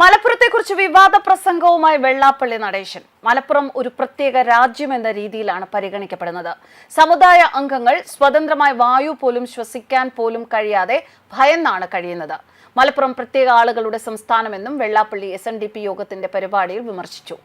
മലപ്പുറത്തെക്കുറിച്ച് വിവാദ പ്രസംഗവുമായി വെള്ളാപ്പള്ളി നടേശൻ. മലപ്പുറം ഒരു പ്രത്യേക രാജ്യം എന്ന രീതിയിലാണ് പരിഗണിക്കപ്പെടുന്നത്. സമുദായ അംഗങ്ങൾ സ്വതന്ത്രമായി വായു പോലും ശ്വസിക്കാൻ പോലും കഴിയാതെ ഭയന്നാണ് കഴിയുന്നത്. മലപ്പുറം പ്രത്യേക ആളുകളുടെ സംസ്ഥാനമെന്നും വെള്ളാപ്പള്ളി എസ് യോഗത്തിന്റെ പരിപാടിയിൽ വിമർശിച്ചു.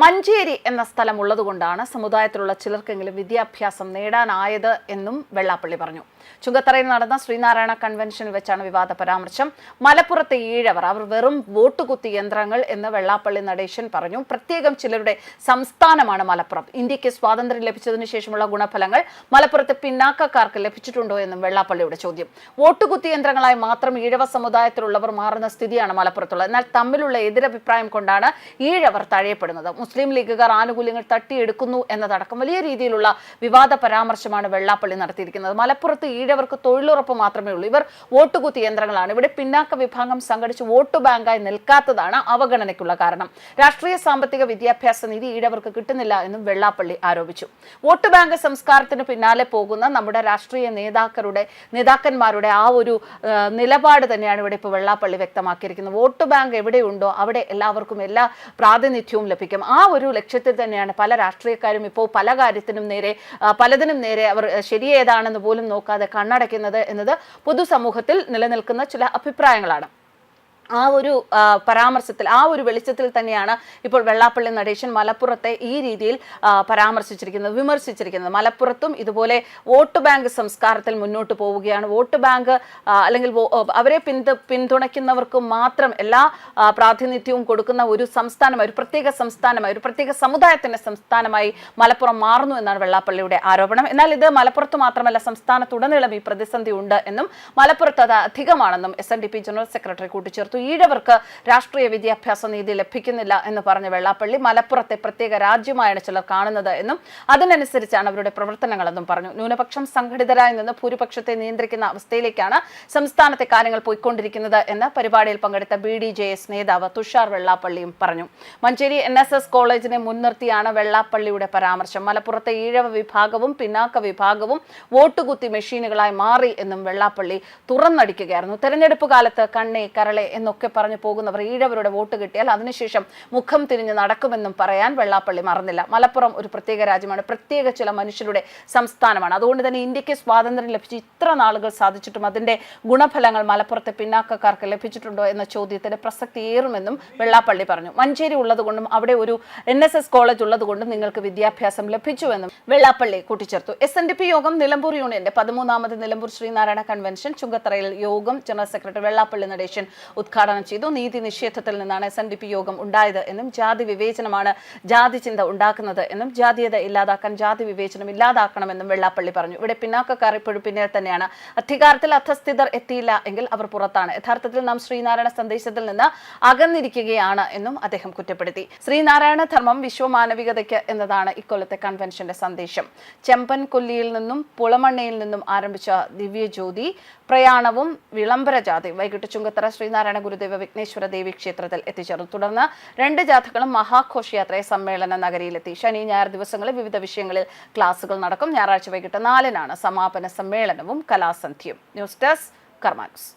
മഞ്ചേരി എന്ന സ്ഥലം ഉള്ളതുകൊണ്ടാണ് സമുദായത്തിലുള്ള ചിലർക്കെങ്കിലും വിദ്യാഭ്യാസം നേടാനായത് എന്നും വെള്ളാപ്പള്ളി പറഞ്ഞു. ചുങ്കത്തറയിൽ നടന്ന ശ്രീനാരായണ കൺവെൻഷനിൽ വെച്ചാണ് വിവാദ പരാമർശം. മലപ്പുറത്തെ ഈഴവർ അവർ വെറും വോട്ടുകുത്തി യന്ത്രങ്ങൾ എന്ന് വെള്ളാപ്പള്ളി നടേശൻ പറഞ്ഞു. പ്രത്യേകം ചിലരുടെ സംസ്ഥാനമാണ് മലപ്പുറം. ഇന്ത്യയ്ക്ക് സ്വാതന്ത്ര്യം ലഭിച്ചതിനു ശേഷമുള്ള ഗുണഫലങ്ങൾ മലപ്പുറത്തെ പിന്നാക്കക്കാർക്ക് ലഭിച്ചിട്ടുണ്ടോ എന്നും വെള്ളാപ്പള്ളിയുടെ ചോദ്യം. വോട്ടുകുത്തി യന്ത്രങ്ങളായി മാത്രം ഈഴവ സമുദായത്തിലുള്ളവർ മാറുന്ന സ്ഥിതിയാണ് മലപ്പുറത്തുള്ളത്. എന്നാൽ തമ്മിലുള്ള എതിരഭിപ്രായം കൊണ്ടാണ് ഈഴവർ തഴയപ്പെടുന്നത്. മുസ്ലിം ലീഗുകാർ ആനുകൂല്യങ്ങൾ തട്ടിയെടുക്കുന്നു എന്നതടക്കം വലിയ രീതിയിലുള്ള വിവാദ പരാമർശമാണ് വെള്ളാപ്പള്ളി നടത്തിയിരിക്കുന്നത്. മലപ്പുറത്ത് ഈഴവർക്ക് തൊഴിലുറപ്പ് മാത്രമേ ഉള്ളൂ. ഇവർ വോട്ടുകുത്തി യന്ത്രങ്ങളാണ്. ഇവിടെ പിന്നാക്ക വിഭാഗം സംഘടിച്ച് വോട്ട് ബാങ്കായി നിൽക്കാത്തതാണ് അവഗണനയ്ക്കുള്ള കാരണം. രാഷ്ട്രീയ സാമ്പത്തിക വിദ്യാഭ്യാസ നിധി ഈഴവർക്ക് കിട്ടുന്നില്ല എന്നും വെള്ളാപ്പള്ളി ആരോപിച്ചു. വോട്ട് ബാങ്ക് സംസ്കാരത്തിന് പിന്നാലെ പോകുന്ന നമ്മുടെ രാഷ്ട്രീയ നേതാക്കളുടെ നേതാക്കന്മാരുടെ ആ ഒരു നിലപാട് തന്നെയാണ് ഇവിടെ ഇപ്പോൾ വെള്ളാപ്പള്ളി വ്യക്തമാക്കിയിരിക്കുന്നത്. വോട്ട് ബാങ്ക് എവിടെയുണ്ടോ അവിടെ എല്ലാവർക്കും എല്ലാ പ്രാതിനിധ്യവും ലഭിക്കും. ആ ഒരു ലക്ഷ്യത്തിൽ തന്നെയാണ് പല രാഷ്ട്രീയക്കാരും ഇപ്പോൾ പല കാര്യത്തിനും നേരെ പലതിനും നേരെ അവർ ശരിയേതാണെന്ന് പോലും നോക്കാതെ കണ്ണടയ്ക്കുന്നത് എന്നത് പൊതുസമൂഹത്തിൽ നിലനിൽക്കുന്ന ചില അഭിപ്രായങ്ങളാണ്. ആ ഒരു പരാമർശത്തിൽ ആ ഒരു വെളിച്ചത്തിൽ തന്നെയാണ് ഇപ്പോൾ വെള്ളാപ്പള്ളി നടേശൻ മലപ്പുറത്തെ ഈ രീതിയിൽ പരാമർശിച്ചിരിക്കുന്നത് വിമർശിച്ചിരിക്കുന്നത്. മലപ്പുറത്തും ഇതുപോലെ വോട്ട് ബാങ്ക് സംസ്കാരത്തിൽ മുന്നോട്ട് പോവുകയാണ്. വോട്ട് ബാങ്ക് അല്ലെങ്കിൽ അവരെ പിന്തു പിന്തുണയ്ക്കുന്നവർക്ക് മാത്രം എല്ലാ പ്രാതിനിധ്യവും കൊടുക്കുന്ന ഒരു സംസ്ഥാനമായി ഒരു പ്രത്യേക സംസ്ഥാനമായി ഒരു പ്രത്യേക സമുദായത്തിന്റെ സംസ്ഥാനമായി മലപ്പുറം മാറുന്നു എന്നാണ് വെള്ളാപ്പള്ളിയുടെ ആരോപണം. എന്നാൽ ഇത് മലപ്പുറത്ത് മാത്രമല്ല സംസ്ഥാനത്തുടനീളം ഈ പ്രതിസന്ധി ഉണ്ട് എന്നും മലപ്പുറത്ത് അത് അധികമാണെന്നും എസ് ജനറൽ സെക്രട്ടറി കൂട്ടിച്ചേർത്തു. ഈഴവർക്ക് രാഷ്ട്രീയ വിദ്യാഭ്യാസ നീതി ലഭിക്കുന്നില്ല എന്ന് പറഞ്ഞ വെള്ളാപ്പള്ളി മലപ്പുറത്തെ പ്രത്യേക രാജ്യമായാണ് ചിലർ കാണുന്നത് എന്നും അതിനനുസരിച്ചാണ് അവരുടെ പ്രവർത്തനങ്ങളെന്നും പറഞ്ഞു. ന്യൂനപക്ഷം സംഘടിതരായി നിന്ന് ഭൂരിപക്ഷത്തെ നിയന്ത്രിക്കുന്ന അവസ്ഥയിലേക്കാണ് സംസ്ഥാനത്തെ കാര്യങ്ങൾ പോയിക്കൊണ്ടിരിക്കുന്നത് എന്ന് പരിപാടിയിൽ പങ്കെടുത്ത ബി ഡി ജെ എസ് നേതാവ് തുഷാർ വെള്ളാപ്പള്ളിയും പറഞ്ഞു. മഞ്ചേരി എൻ എസ് എസ് കോളേജിനെ മുൻനിർത്തിയാണ് വെള്ളാപ്പള്ളിയുടെ പരാമർശം. മലപ്പുറത്തെ ഈഴവ വിഭാഗവും പിന്നാക്ക വിഭാഗവും വോട്ടുകുത്തി മെഷീനുകളായി മാറി എന്നും വെള്ളാപ്പള്ളി തുറന്നടിക്കുകയായിരുന്നു. തെരഞ്ഞെടുപ്പ് കാലത്ത് കണ്ണേ കരളെ എന്നൊക്കെ പറഞ്ഞു പോകുന്നവർ ഈഴവരുടെ വോട്ട് കിട്ടിയാൽ അതിനുശേഷം മുഖം തിരിഞ്ഞ് നടക്കുമെന്നും പറയാൻ വെള്ളാപ്പള്ളി മറന്നില്ല. മലപ്പുറം ഒരു പ്രത്യേക രാജ്യമാണ്. പ്രത്യേക ചില മനുഷ്യരുടെ സംസ്ഥാനമാണ്. അതുകൊണ്ട് തന്നെ ഇന്ത്യയ്ക്ക് സ്വാതന്ത്ര്യം ലഭിച്ച് ഇത്ര നാളുകൾ സാധിച്ചിട്ടും അതിന്റെ ഗുണഫലങ്ങൾ മലപ്പുറത്തെ പിന്നാക്കക്കാർക്ക് ലഭിച്ചിട്ടുണ്ടോ എന്ന ചോദ്യത്തിന് പ്രസക്തി ഏറുമെന്നും വെള്ളാപ്പള്ളി പറഞ്ഞു. മഞ്ചേരി ഉള്ളതുകൊണ്ടും അവിടെ ഒരു എൻ എസ് എസ് കോളേജ് ഉള്ളതുകൊണ്ടും നിങ്ങൾക്ക് വിദ്യാഭ്യാസം ലഭിച്ചുവെന്നും വെള്ളാപ്പള്ളി കൂട്ടിച്ചേർത്തു. എസ് എൻ ഡി പി യോഗം നിലമ്പൂർ യൂണിയന്റെ പതിമൂന്നാമത് നിലമ്പൂർ ശ്രീനാരായണ കൺവെൻഷൻ ചുങ്കത്തറയിൽ യോഗം ജനറൽ സെക്രട്ടറി വെള്ളാപ്പള്ളി നടേശൻ ഉദ്ഘാടനം ചെയ്തു. നീതി നിഷേധത്തിൽ നിന്നാണ് എസ് എൻ ഡി പി യോഗം ഉണ്ടായത് എന്നും ജാതി വിവേചനമാണ് ജാതി ചിന്ത ഉണ്ടാക്കുന്നത് എന്നും ജാതീയത ഇല്ലാതാക്കാൻ ജാതി വിവേചനം ഇല്ലാതാക്കണമെന്നും വെള്ളാപ്പള്ളി പറഞ്ഞു. ഇവിടെ പിന്നാക്കക്കാർ ഇപ്പോഴും പിന്നിൽ തന്നെയാണ്. അധികാരത്തിൽ അധസ്ഥിതർ എത്തിയില്ല എങ്കിൽ അവർ പുറത്താണ്. യഥാർത്ഥത്തിൽ നാം ശ്രീനാരായണ സന്ദേശത്തിൽ നിന്ന് അകന്നിരിക്കുകയാണ് എന്നും അദ്ദേഹം കുറ്റപ്പെടുത്തി. ശ്രീനാരായണ ധർമ്മം വിശ്വമാനവികതയ്ക്ക് എന്നതാണ് ഇക്കൊല്ലത്തെ കൺവെൻഷന്റെ സന്ദേശം. ചെമ്പൻ കൊല്ലിയിൽ നിന്നും പുളമണ്ണയിൽ നിന്നും ആരംഭിച്ച ദിവ്യജ്യോതി പ്രയാണവും വിളംബര ജാതി. വൈകിട്ട് ചുങ്കത്തറ ശ്രീനാരായണ ഗുരുദേവ വിഘ്നേശ്വര ദേവി ക്ഷേത്രത്തിൽ എത്തിച്ചേർന്നു. തുടർന്ന് രണ്ട് ജാഥകളും മഹാഘോഷയാത്രയെ സമ്മേളന നഗരിയിലെത്തി. ശനി ഞായർ ദിവസങ്ങളിൽ വിവിധ വിഷയങ്ങളിൽ ക്ലാസുകൾ നടക്കും. ഞായറാഴ്ച വൈകിട്ട് നാലിനാണ് സമാപന സമ്മേളനവും കലാസന്ധ്യയും. News desk കർമാനസ്.